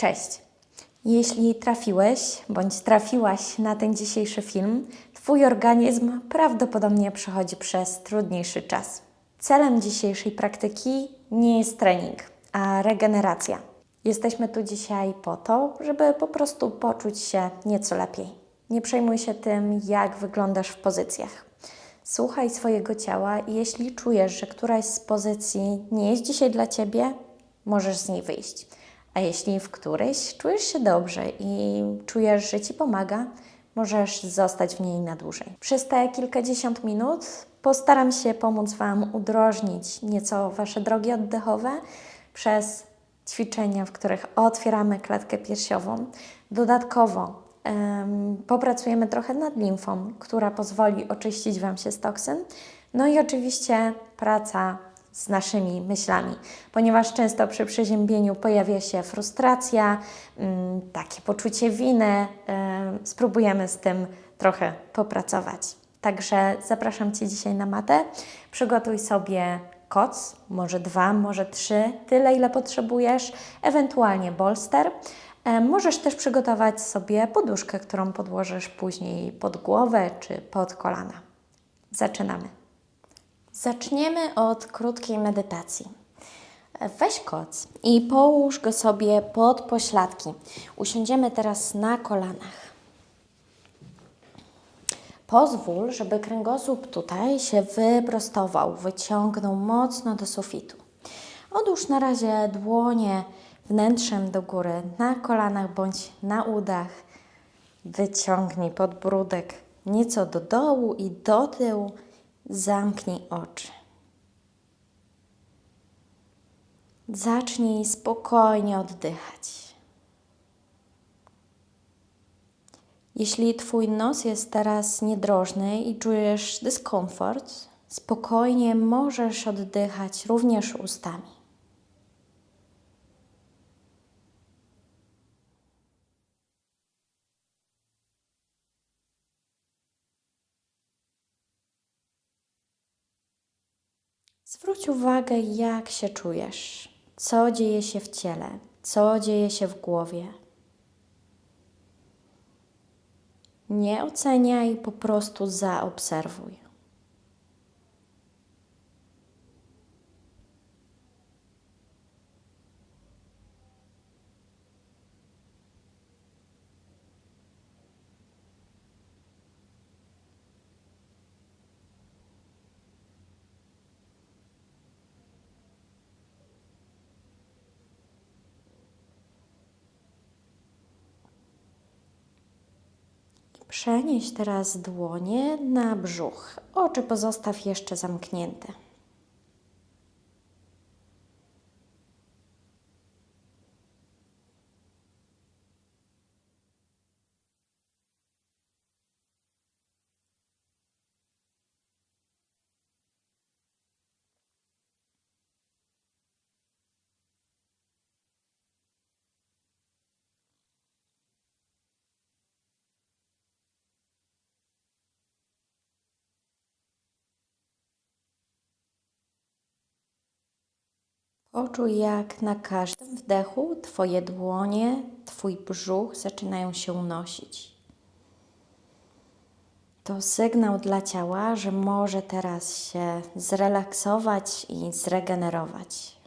Cześć! Jeśli trafiłeś bądź trafiłaś na ten dzisiejszy film, Twój organizm prawdopodobnie przechodzi przez trudniejszy czas. Celem dzisiejszej praktyki nie jest trening, a regeneracja. Jesteśmy tu dzisiaj po to, żeby po prostu poczuć się nieco lepiej. Nie przejmuj się tym, jak wyglądasz w pozycjach. Słuchaj swojego ciała i jeśli czujesz, że któraś z pozycji nie jest dzisiaj dla Ciebie, możesz z niej wyjść. A jeśli w którejś czujesz się dobrze i czujesz, że Ci pomaga, możesz zostać w niej na dłużej. Przez te kilkadziesiąt minut postaram się pomóc Wam udrożnić nieco Wasze drogi oddechowe przez ćwiczenia, w których otwieramy klatkę piersiową. Dodatkowo em, popracujemy trochę nad limfą, która pozwoli oczyścić Wam się z toksyn. No i oczywiście praca z naszymi myślami, ponieważ często przy przeziębieniu pojawia się frustracja, mm, takie poczucie winy. em, Spróbujemy z tym trochę popracować. Także zapraszam Cię dzisiaj na matę. Przygotuj sobie koc, może dwa, może trzy, tyle ile potrzebujesz, ewentualnie bolster. Możesz też przygotować sobie poduszkę, którą podłożysz później pod głowę czy pod kolana. Zaczynamy. Zaczniemy od krótkiej medytacji. Weź koc i połóż go sobie pod pośladki. Usiądziemy teraz na kolanach. Pozwól, żeby kręgosłup tutaj się wyprostował, wyciągnął mocno do sufitu. Odłóż na razie dłonie wnętrzem do góry, na kolanach bądź na udach. Wyciągnij podbródek nieco do dołu i do tyłu. Zamknij oczy. Zacznij spokojnie oddychać. Jeśli Twój nos jest teraz niedrożny i czujesz dyskomfort, spokojnie możesz oddychać również ustami. Zwróć uwagę, jak się czujesz, co dzieje się w ciele, co dzieje się w głowie. Nie oceniaj, po prostu zaobserwuj. Przenieś teraz dłonie na brzuch. Oczy pozostaw jeszcze zamknięte. Poczuj, jak na każdym wdechu Twoje dłonie, Twój brzuch zaczynają się unosić. To sygnał dla ciała, że może teraz się zrelaksować i zregenerować.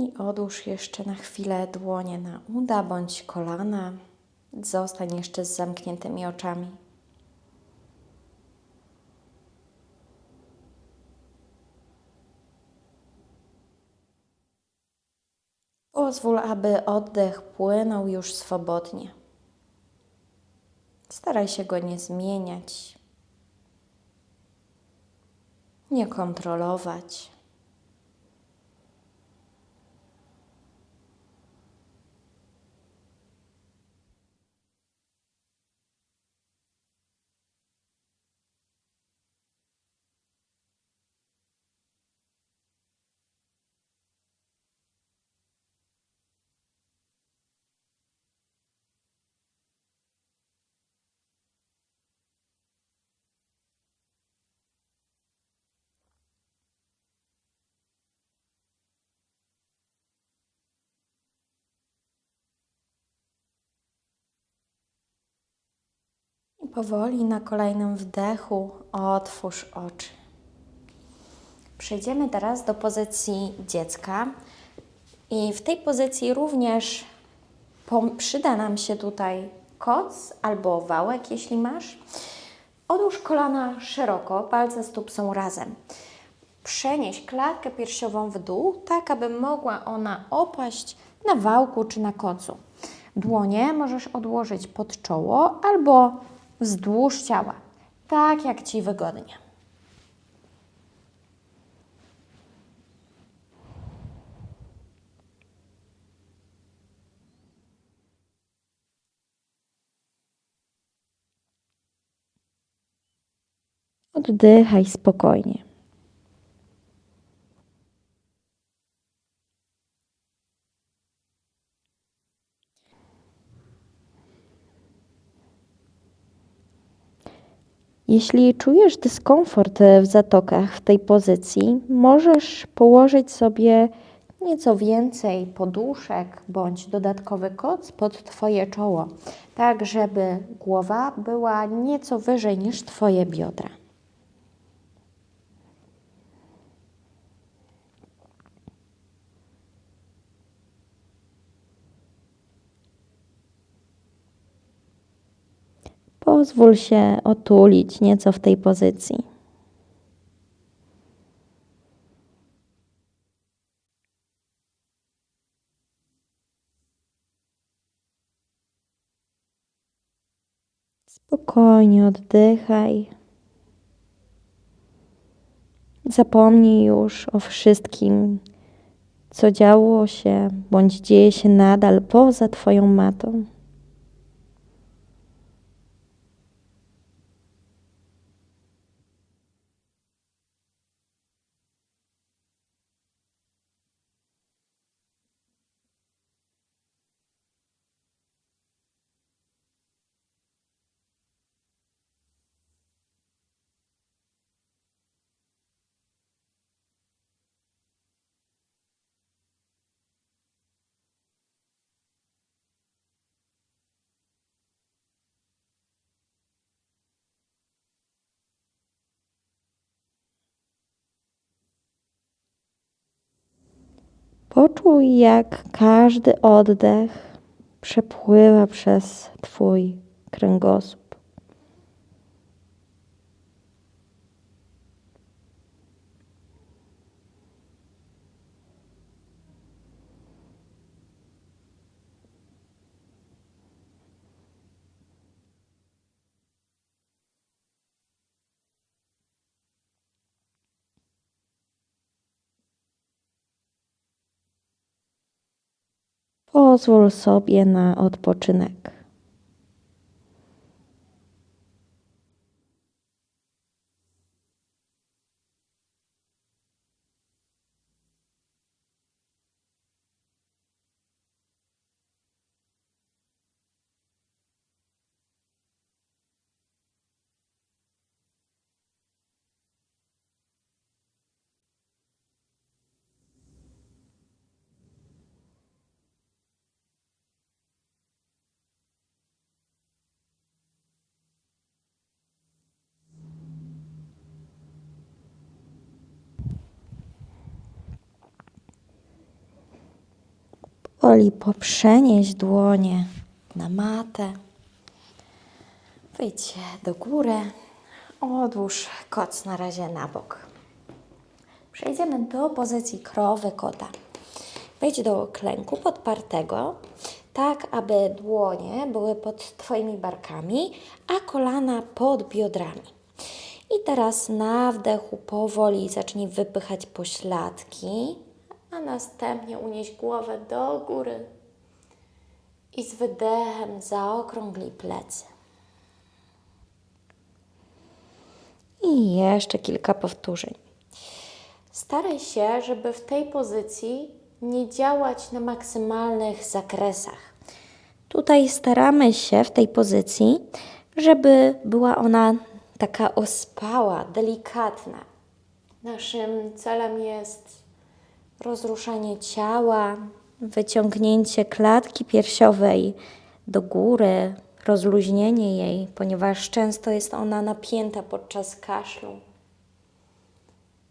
I odłóż jeszcze na chwilę dłonie na uda bądź kolana. Zostań jeszcze z zamkniętymi oczami. Pozwól, aby oddech płynął już swobodnie. Staraj się go nie zmieniać, nie kontrolować. Powoli na kolejnym wdechu otwórz oczy. Przejdziemy teraz do pozycji dziecka. I w tej pozycji również przyda nam się tutaj koc albo wałek, jeśli masz. Odłóż kolana szeroko, palce stóp są razem. Przenieś klatkę piersiową w dół, tak aby mogła ona opaść na wałku czy na kocu. Dłonie możesz odłożyć pod czoło albo wzdłuż ciała, tak jak Ci wygodnie. Oddychaj spokojnie. Jeśli czujesz dyskomfort w zatokach w tej pozycji, możesz położyć sobie nieco więcej poduszek bądź dodatkowy koc pod Twoje czoło, tak żeby głowa była nieco wyżej niż Twoje biodra. Pozwól się otulić nieco w tej pozycji. Spokojnie oddychaj. Zapomnij już o wszystkim, co działo się bądź dzieje się nadal poza Twoją matą. Poczuj, jak każdy oddech przepływa przez Twój kręgosłup. Pozwól sobie na odpoczynek. Powoli poprzenieść dłonie na matę. Wyjdź do góry. Odłóż koc na razie na bok. Przejdziemy do pozycji krowy kota. Wejdź do klęku podpartego, tak aby dłonie były pod Twoimi barkami, a kolana pod biodrami. I teraz na wdechu powoli zacznij wypychać pośladki, a następnie unieś głowę do góry i z wydechem zaokrąglij plecy. I jeszcze kilka powtórzeń. Staraj się, żeby w tej pozycji nie działać na maksymalnych zakresach. Tutaj staramy się w tej pozycji, żeby była ona taka ospała, delikatna. Naszym celem jest rozruszanie ciała, wyciągnięcie klatki piersiowej do góry, rozluźnienie jej, ponieważ często jest ona napięta podczas kaszlu.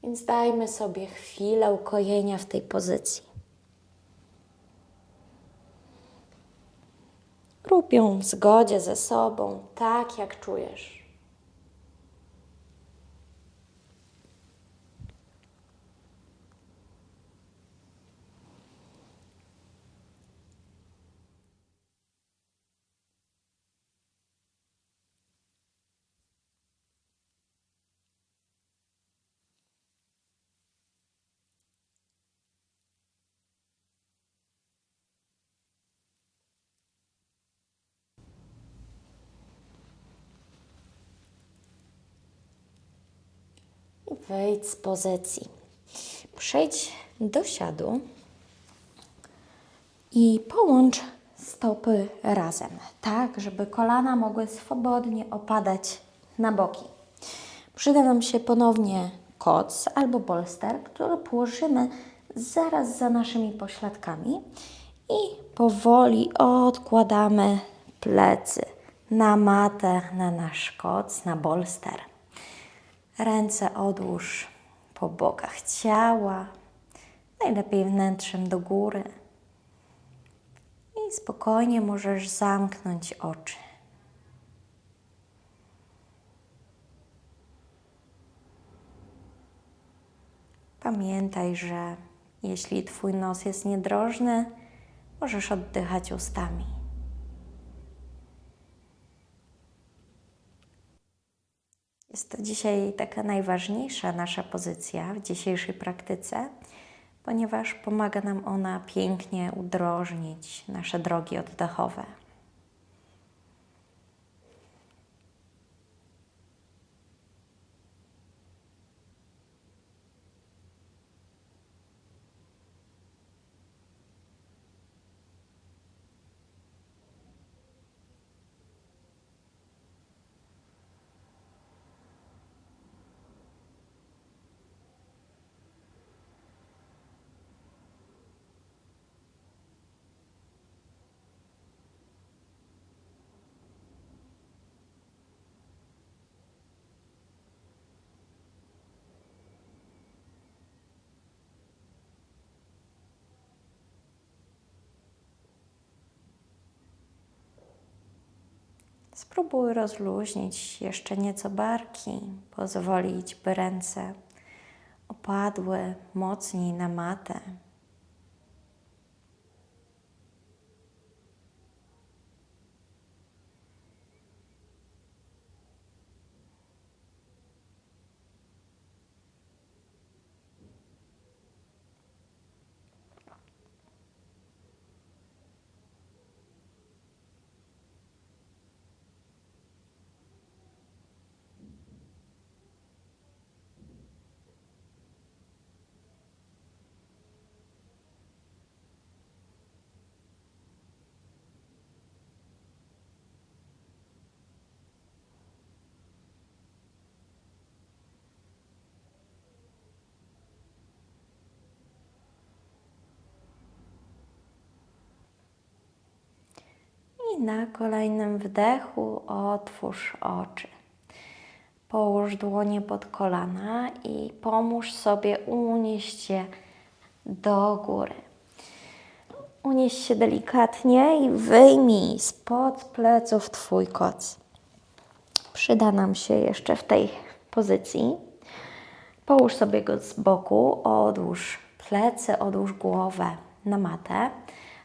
Więc dajmy sobie chwilę ukojenia w tej pozycji. Rób ją w zgodzie ze sobą, tak jak czujesz. I Wyjdź z pozycji. Przejdź do siadu i połącz stopy razem, tak, żeby kolana mogły swobodnie opadać na boki. Przyda nam się ponownie koc albo bolster, który położymy zaraz za naszymi pośladkami i powoli odkładamy plecy na matę, na nasz koc, na bolster. Ręce odłóż po bokach ciała, najlepiej wnętrzem do góry. I spokojnie możesz zamknąć oczy. Pamiętaj, że jeśli Twój nos jest niedrożny, możesz oddychać ustami. Jest to dzisiaj taka najważniejsza nasza pozycja w dzisiejszej praktyce, ponieważ pomaga nam ona pięknie udrożnić nasze drogi oddechowe. Spróbuj rozluźnić jeszcze nieco barki, pozwolić, by ręce opadły mocniej na matę. I na kolejnym wdechu otwórz oczy. Połóż dłonie pod kolana i pomóż sobie unieść je do góry. Unieś się delikatnie i wyjmij spod pleców Twój koc. Przyda nam się jeszcze w tej pozycji. Połóż sobie go z boku, odłóż plecy, odłóż głowę na matę.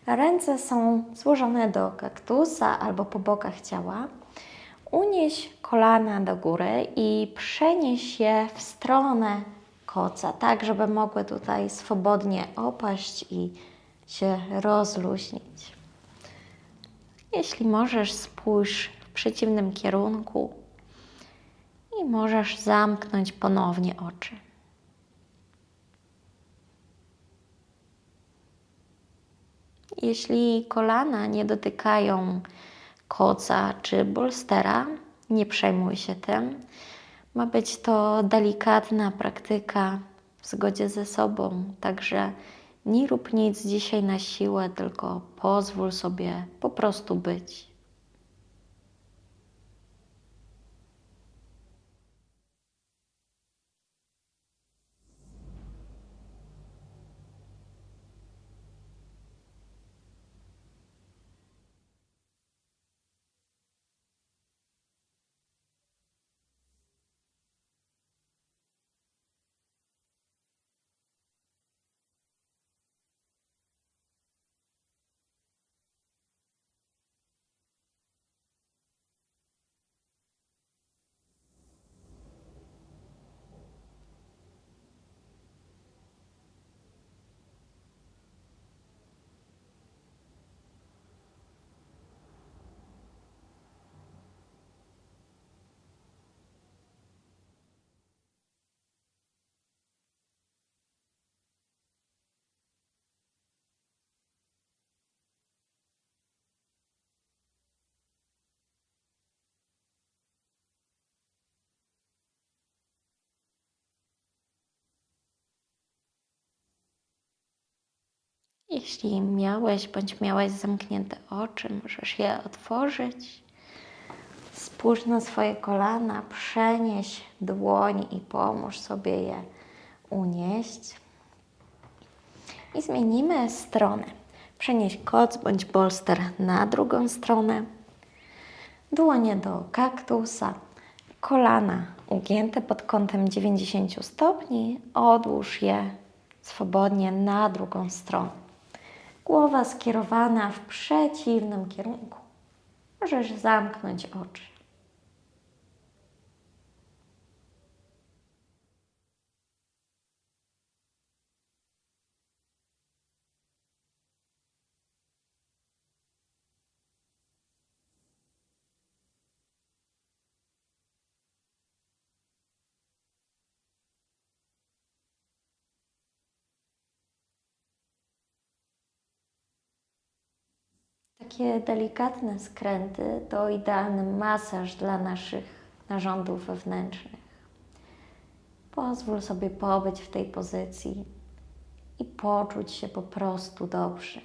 Ręce są złożone do kaktusa albo po bokach ciała. Unieś kolana do góry i przenieś je w stronę koca, tak żeby mogły tutaj swobodnie opaść i się rozluźnić. Jeśli możesz, spójrz w przeciwnym kierunku i możesz zamknąć ponownie oczy. Jeśli kolana nie dotykają koca czy bolstera, nie przejmuj się tym. Ma być to delikatna praktyka w zgodzie ze sobą, także nie rób nic dzisiaj na siłę, tylko pozwól sobie po prostu być. Jeśli miałeś bądź miałaś zamknięte oczy, możesz je otworzyć. Spójrz na swoje kolana, przenieś dłoń i pomóż sobie je unieść. I zmienimy stronę. Przenieś koc bądź bolster na drugą stronę. Dłonie do kaktusa, kolana ugięte pod kątem 90 stopni. Odłóż je swobodnie na drugą stronę. Głowa skierowana w przeciwnym kierunku. Możesz zamknąć oczy. Takie delikatne skręty to idealny masaż dla naszych narządów wewnętrznych. Pozwól sobie pobyć w tej pozycji i poczuć się po prostu dobrze.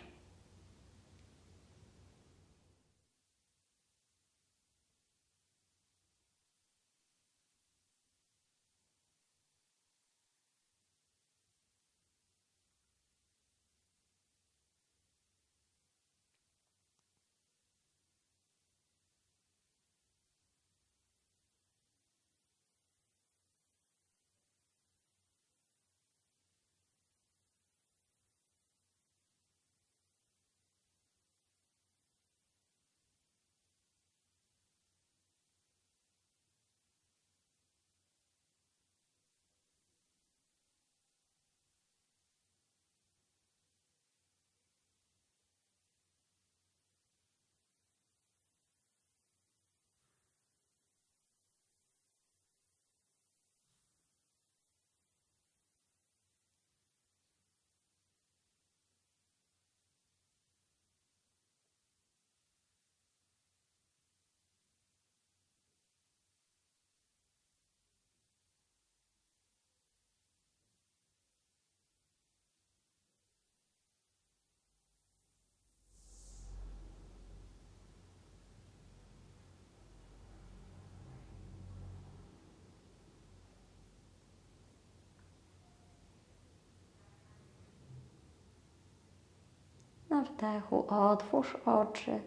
Na wdechu otwórz oczy.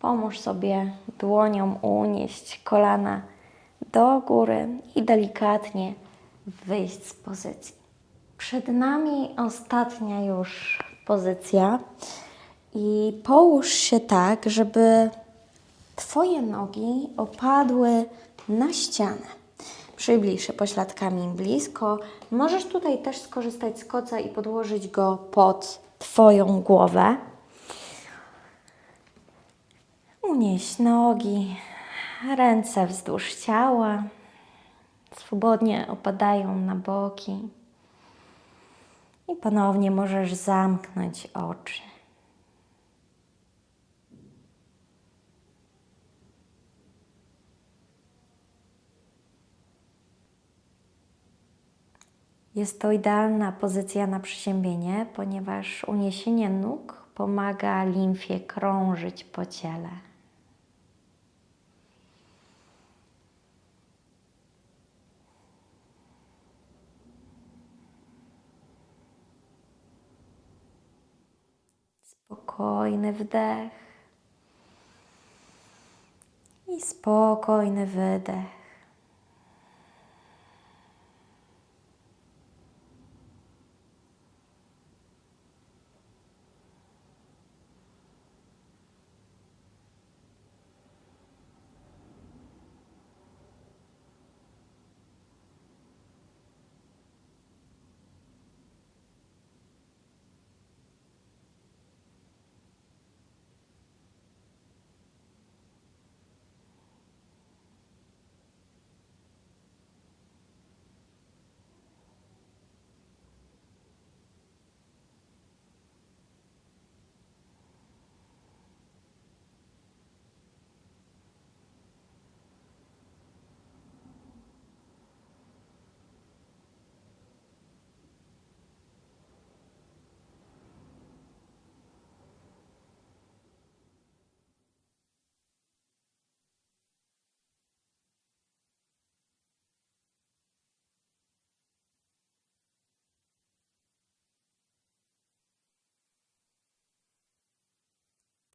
Pomóż sobie dłonią unieść kolana do góry i delikatnie wyjść z pozycji. Przed nami ostatnia już pozycja i połóż się tak, żeby Twoje nogi opadły na ścianę. Przybliż się pośladkami blisko. Możesz tutaj też skorzystać z koca i podłożyć go pod Twoją głowę. Unieś nogi, ręce wzdłuż ciała, swobodnie opadają na boki. I ponownie możesz zamknąć oczy. Jest to idealna pozycja na przeziębienie, ponieważ uniesienie nóg pomaga limfie krążyć po ciele. Spokojny wdech i spokojny wydech.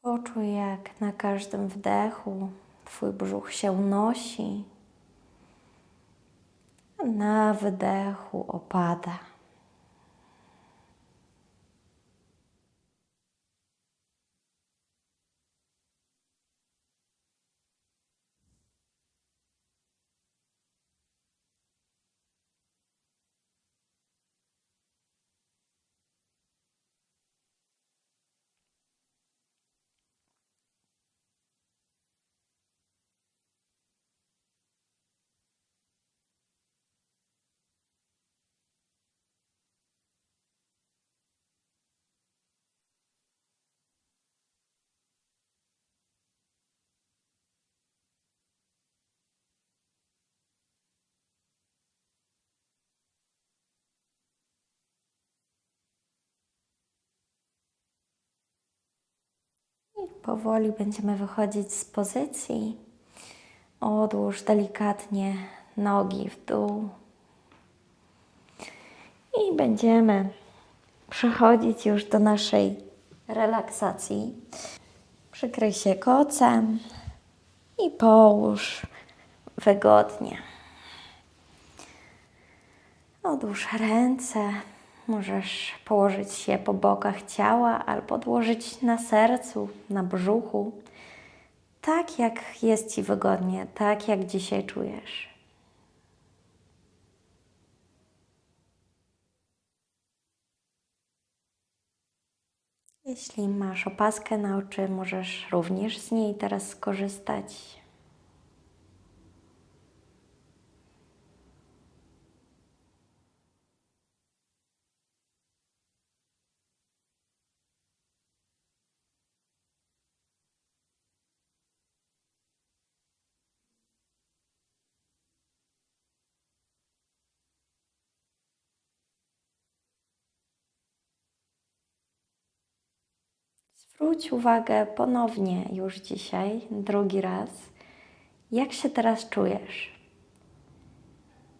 Poczuj, jak na każdym wdechu Twój brzuch się unosi, a na wydechu opada. Powoli będziemy wychodzić z pozycji. Odłóż delikatnie nogi w dół. I będziemy przechodzić już do naszej relaksacji. Przykryj się kocem i połóż wygodnie. Odłóż ręce. Możesz położyć się po bokach ciała albo odłożyć na sercu, na brzuchu. Tak jak jest Ci wygodnie, tak jak dzisiaj czujesz. Jeśli masz opaskę na oczy, możesz również z niej teraz skorzystać. Zwróć uwagę ponownie już dzisiaj, drugi raz, jak się teraz czujesz.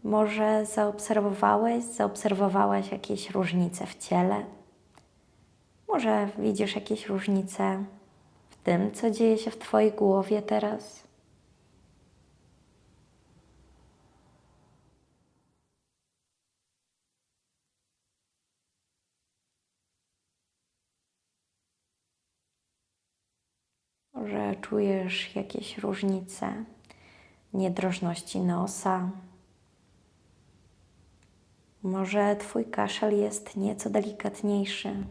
Może zaobserwowałeś, zaobserwowałaś jakieś różnice w ciele? Może widzisz jakieś różnice w tym, co dzieje się w Twojej głowie teraz? Może czujesz jakieś różnice, niedrożności nosa. Może Twój kaszel jest nieco delikatniejszy.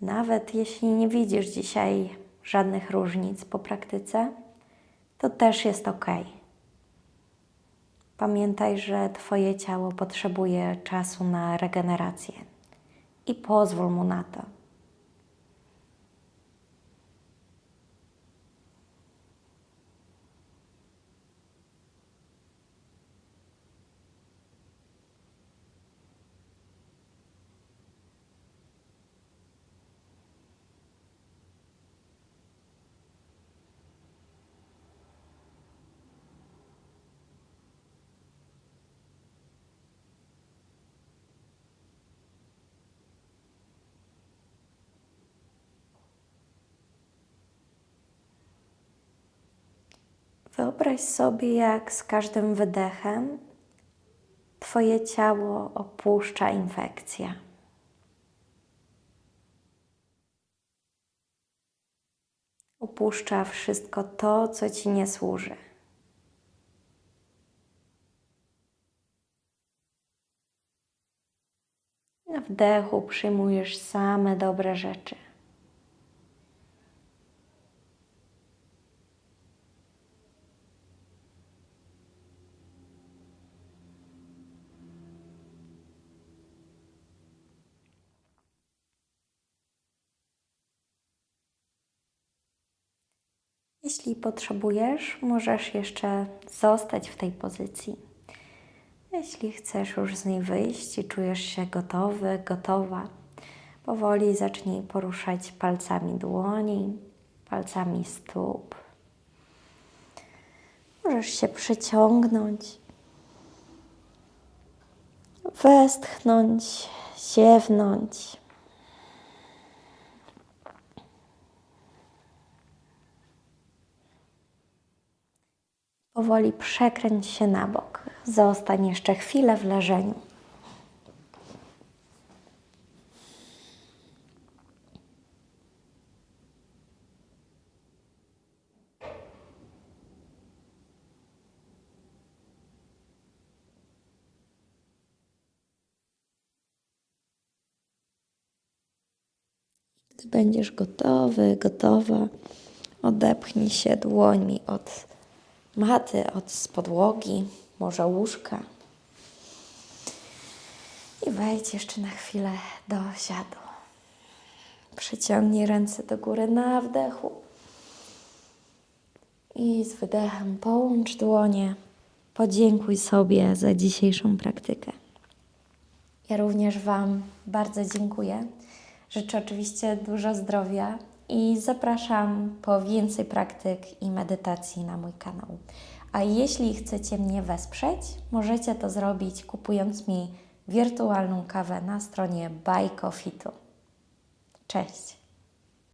Nawet jeśli nie widzisz dzisiaj żadnych różnic po praktyce, to też jest ok. Pamiętaj, że Twoje ciało potrzebuje czasu na regenerację i pozwól mu na to. Wyobraź sobie, jak z każdym wydechem Twoje ciało opuszcza infekcja. Opuszcza wszystko to, co Ci nie służy. Na wdechu przyjmujesz same dobre rzeczy. Jeśli potrzebujesz, możesz jeszcze zostać w tej pozycji. Jeśli chcesz już z niej wyjść i czujesz się gotowy, gotowa, powoli zacznij poruszać palcami dłoni, palcami stóp. Możesz się przyciągnąć, westchnąć ziewnąć. Powoli przekręć się na bok. Zostań jeszcze chwilę w leżeniu. Gdy będziesz gotowy, gotowa, odepchnij się dłońmi od maty, od podłogi, może łóżka. I wejdź jeszcze na chwilę do siadu. Przyciągnij ręce do góry na wdechu. I z wydechem połącz dłonie. Podziękuj sobie za dzisiejszą praktykę. Ja również Wam bardzo dziękuję. Życzę oczywiście dużo zdrowia i zapraszam po więcej praktyk i medytacji na mój kanał. A jeśli chcecie mnie wesprzeć, możecie to zrobić kupując mi wirtualną kawę na stronie Buy Coffee Tu. Cześć!